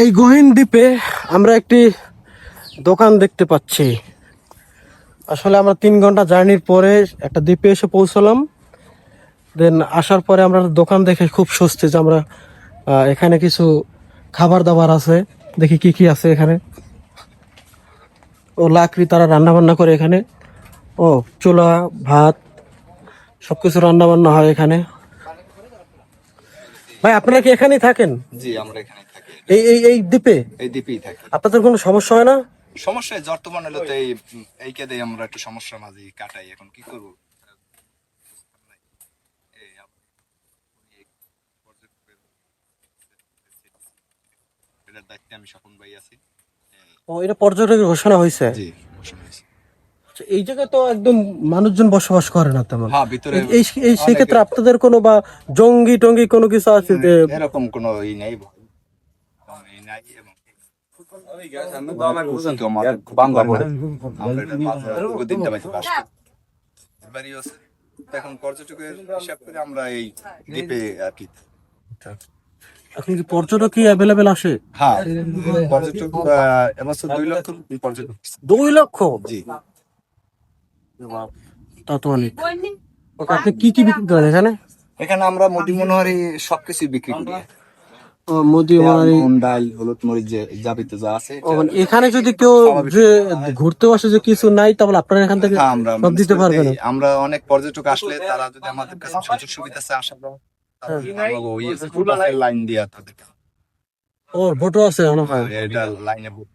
এই গহীন দ্বীপে আমরা একটি দোকান দেখতে পাচ্ছি। আসলে আমরা তিন ঘণ্টা জার্নির পরে একটা দ্বীপে এসে পৌঁছলাম। দেন আসার পরে আমরা দোকান দেখে খুব স্বস্তি যে আমরা এখানে কিছু খাবার দাবার আছে। দেখি কি কি আছে এখানে। ও লাকড়ি তারা রান্না বান্না করে এখানে। ও চুলা, ভাত, সবকিছু রান্না বান্না হয় এখানে। ভাই আপনারা কি এখানেই থাকেন? জি আমরা এখানে থাকি। এই এই এই দ্বীপে? এই দ্বীপেই থাকি। আপনাদের কোনো সমস্যা হয় না? সমস্যা বর্তমান হলো তো এই এই কেদে আমরা একটু সমস্যার মাঝে কাটাই। এখন কি করব? আমি স্বপন ভাই আছি। ও এটা পর্যটকের ঘোষণা হয়েছে? জি ঘোষণা হয়েছে। এই জায়গায় তো একদম মানুষজন বসবাস করে না তেমন। হ্যাঁ এই- সেক্ষেত্রে আপনাদের কোনো বা জঙ্গি টঙ্গি কোনো কিছু আছে যে এরকম কোনো ই নেই। এখন পর্যটকের হিসাব করে আমরা এই দ্বীপে আর কি এখন কি পর্যটক কি অ্যাভেলেবেল আসে? হ্যাঁ পর্যটক এবছর দুই লক্ষ পর্যটক। দুই লক্ষ? জি। তা অনেক। ওকে, আপনি কি কি বিক্রি করেন এখানে? এখানে আমরা মোটি মনোহারি সবকিছু বিক্রি করি। ও, মুদি মারারি ডাল হলুদ মরিচ যে যাবিতে যা আছে মানে এখানে যদি কেউ যে ঘুরতে আসে যে কিছু নাই তাহলে আপনারা এখান থেকে হ্যাঁ, আমরা সব দিতে পারবেন। আমরা অনেক পর্যটক আসলে তারা যদি আমাদের কাছে সুযোগ সুবিধা আছে আসা লাইন দিয়া ও ভোটও আছে এটা লাইনে ও, কেউ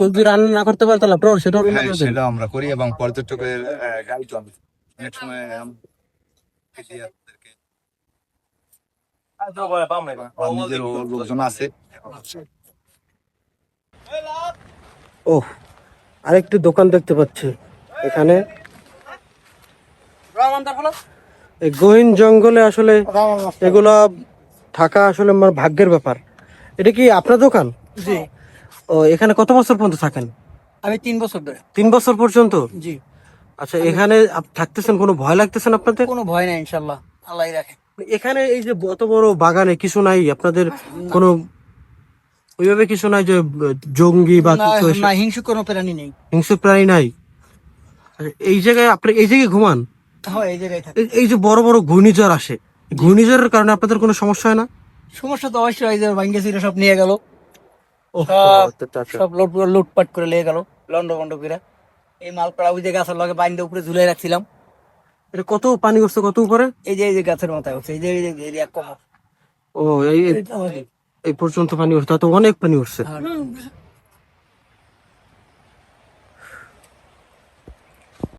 যদি রান্না না করতে পারে তাহলে আপনারা সেটাও হ্যাঁ। সেটা আমরা করি এবং পর্যটকের গাইড অনেক সময় আম- তাদেরকে- আমার নিজের লোকজন আছে। ও আরেকটি দোকান দেখতে পাচ্ছি। এখানে এই গহীন জঙ্গলে আসলে এগুলা থাকা আসলে আমার ভাগ্যের ব্যাপার। এটা কি আপনার দোকান? জি। ও এখানে কত বছর পর্যন্ত থাকেন? আমি তিন বছর ধরে। তিন বছর পর্যন্ত? জি। আচ্ছা এখানে আপ- থাকতেছেন কোনো ভয় লাগতেছেন আপনাদের? কোনো ভয় নাই ইনশাল্লাহ। আল্লাহ রাখে। এখানে এই যে এত বড় বাগানে কিছু নাই? আপনাদের কোনো ওইভাবে কিছু নাই যে আহ, জঙ্গি বা না কিছু এসব- না হিংসুক কোনো প্রাণী নেই। হিংস্র প্রাণী নাই? আচ্ছা, এই জায়গায় আপনি এই জায়গায় ঘুমান? হ্যাঁ এই জায়গায় থাকে। এই- এই যে বড় বড় ঘূর্ণিঝড় আসে ঘূর্ণিঝড়ের কারণে আপনাদের কোনো সমস্যা হয় না? সমস্যা তো অবশ্যই এই যে ভাঙ্গে সব নিয়ে গেল। সব আচ্ছা, আচ্ছা। সব লুট লুটপাট করে লেগে গেল লন্ড বন্ড করে। এই মালপাড়া ওই যে গাছের লগে বাইন্দে উপরে ঝুলে রাখছিলাম। এটা কত পানি করছে কত উপরে? এই যে এই যে গাছের মাথায় উঠছে এই যে এই যে এরিয়া এক কম। ও এই এই- এই পর্যন্ত পানি উঠছে তা তো অনেক পানি উঠছে।